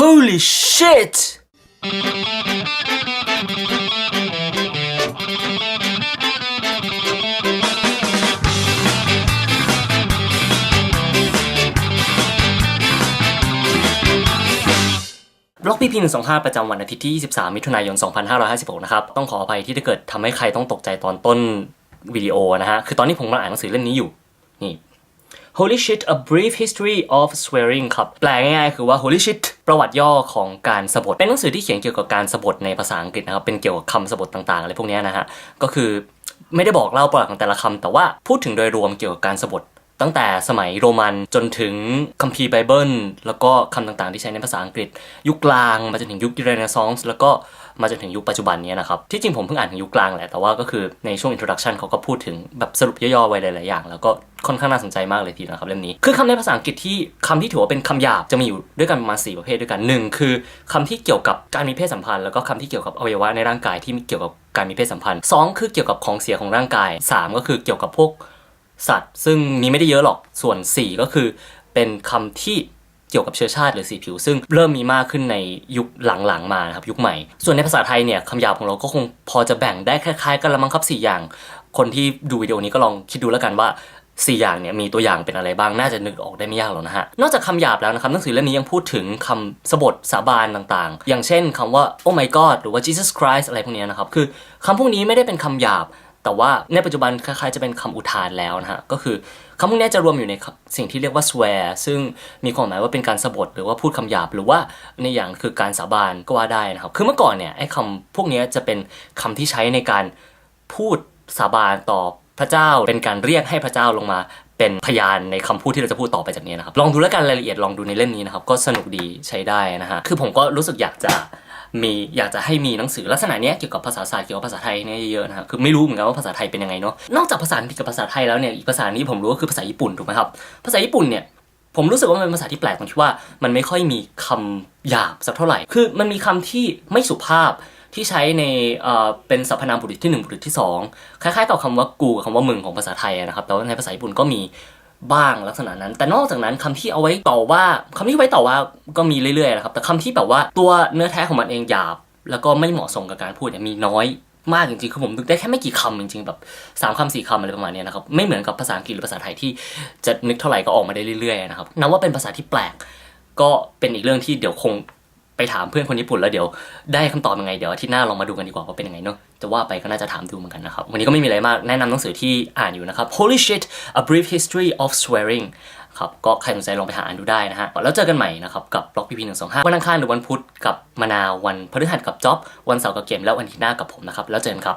Holy shit บล็อกพีพีหนึ่งสองห้าประจำวันอาทิตย์ที่ 23 มิถุนายน 2556 นะครับ ต้องขออภัยที่ถ้าเกิดทำให้ใครต้องตกใจตอนต้นวิดีโอนะฮะ คือตอนนี้ผมกำลังอ่านหนังสือเล่มนี้อยู่ นี่ Holy shit a brief history of swearing ครับ แปลง่ายๆคือว่า Holy shit ประวัติย่อของการสะบทเป็นหนังสือที่เขียนเกี่ยวกับการสะบทในภาษาอังกฤษนะครับ เป็นเกี่ยวกับคำสะบทต่างๆอะไรพวกนี้นะฮะ ก็คือไม่ได้บอกเล่าประวัติของแต่ละคำแต่ว่าพูดถึงโดยรวมเกี่ยวกับการสะบท ตั้งแต่สมัยโรมันจนถึงคัมภีร์ไบเบิลแล้วก็คำต่างๆ ที่ใช้ในภาษาอังกฤษ ยุคกลางมาจนถึงยุคเรเนซองส์แล้วก็มาจนถึงยุคปัจจุบันนี้นะครับ ที่จริงผมเพิ่งอ่านถึงยุคกลางแหละ แต่ว่าก็คือในช่วงอินโทรดักชันเขาก็พูดถึงแบบสรุปย่อๆไว้หลายๆอย่าง แล้วก็ค่อนข้างน่าสนใจมากเลยทีเดียวนะครับเล่มนี้ คือคำในภาษาอังกฤษที่คำที่ถือว่าเป็นคำหยาบจะมีอยู่ด้วยกันประมาณ4ประเภทด้วยกันหนึ่งคือคำที่เกี่ยวกับการมีเพศสัมพันธ์ แล้วก็คำที่เกี่ยวกับอวัยวะในร่างกายที่มีเกี่ยวกับการมีเพศสัมพันธ์สองคือเกี่ยวกับของเสียของร่างกายสามก็คือเกี่ยวกับพวก สัตว์ ซึ่งมีไม่ได้เยอะหรอกส่วน 4 ก็คือ เป็นคำที่เกี่ยวกับเชื้อชาติหรือสีผิว ซึ่งเริ่มมีมากขึ้นในยุคหลังๆมานะครับยุคใหม่ ส่วนในภาษาไทยเนี่ยคำหยาบของเราก็คงพอจะแบ่งได้คล้ายๆกันละมั้งครับ 4 อย่าง คนที่ดูวิดีโอนี้ก็ลองคิดดูแล้วกันว่า4อย่างเนี่ยมีตัวอย่างเป็นอะไรบ้าง น่าจะนึกออกได้ไม่ยากหรอกนะฮะ นอกจากคำหยาบแล้วนะครับหนังสือเล่มนี้ยังพูดถึงคำสบทสาบานต่างๆ อย่างเช่นคำว่า oh my god หรือว่า Jesus Christ อะไรพวกนี้นะครับ คือคำพวกนี้ไม่ได้เป็นคำหยาบ แต่ว่าในปัจจุบันคล้ายๆจะเป็นคำอุทานแล้วนะฮะ ก็คือคำพวกนี้จะรวมอยู่ในสิ่งที่เรียกว่า swear ซึ่งมีความหมายว่าเป็นการสะบทหรือว่าพูดคำหยาบ หรือว่าในอย่างคือการสาบานก็ว่าได้นะครับ คือเมื่อก่อนเนี่ยไอ้คำพวกนี้จะเป็นคำที่ใช้ในการพูดสาบานต่อพระเจ้า เป็นการเรียกให้พระเจ้าลงมาเป็นพยานในคำพูดที่เราจะพูดต่อไปจากนี้นะครับ ลองดูแล้วกันรายละเอียดลองดูในเล่มนี้นะครับ ก็สนุกดีใช้ได้นะฮะ คือผมก็รู้สึกอยากจะ มีอยากจะให้มีหนังสือลักษณะนี้เกี่ยวกับภาษาศาสตร์เกี่ยวกับภาษาไทยเนี่ยเยอะนะฮะคือไม่รู้เหมือนกันว่าภาษาไทยเป็นยังไงเนาะนอกจากภาษาอังกฤษกับภาษาไทยแล้วเนี่ยอีกภาษานี้ผมรู้ก็คือภาษาญี่ปุ่นถูกไหมครับภาษาญี่ปุ่นเนี่ยผมรู้สึกว่ามันเป็นภาษาที่แปลกตรงที่ว่ามันไม่ค่อยมีคำหยาบสักเท่าไหร่ คือมันมีคำที่ไม่สุภาพที่ใช้ในเออเป็นสรรพนามบุรุษที่หนึ่งบุรุษที่สองคล้ายๆกับคำว่ากูกับคำว่ามึงของภาษาไทยนะครับแต่ว่าในภาษาญี่ปุ่นก็มี บ้างลักษณะนั้น แต่นอกจากนั้นคำที่เอาไว้ต่อว่าคำที่ไว้ต่อว่าก็มีเรื่อยๆนะครับแต่คำที่แบบว่าตัวเนื้อแท้ของมันเองหยาบ แล้วก็ไม่เหมาะสมกับการพูดเนี่ยมีน้อยมากจริงๆ คือผมนึกได้แค่ไม่กี่คำจริงๆ แบบสามคำสี่คำอะไรประมาณนี้นะครับ ไม่เหมือนกับภาษาอังกฤษหรือภาษาไทยที่จะนึกเท่าไหร่ก็ออกมาได้เรื่อยๆ นะครับ นับว่าเป็นภาษาที่แปลก ก็เป็นอีกเรื่องที่เดี๋ยวคง ไปถามเพื่อนคนญี่ปุ่นแล้วเดี๋ยวได้คำตอบยังไงเดี๋ยวอาทิตย์หน้าลองมาดูกันดีกว่าว่าเป็นยังไงเนอะจะว่าไปก็น่าจะถามดูเหมือนกันนะครับ วันนี้ก็ไม่มีอะไรมากแนะนำหนังสือที่อ่านอยู่นะครับ Holy shit a brief history of swearing ครับก็ใครสนใจลองไปหาอ่านดูได้นะฮะแล้วเจอกันใหม่นะครับ กับบล็อกพีพีหนึ่งสองห้าวันอังคารหรือวันพุธกับมะนาววันพฤหัสกับจ็อบวันเสาร์กับเกมแล้ววันอาทิตย์หน้ากับผมนะครับแล้วเจอกันครับ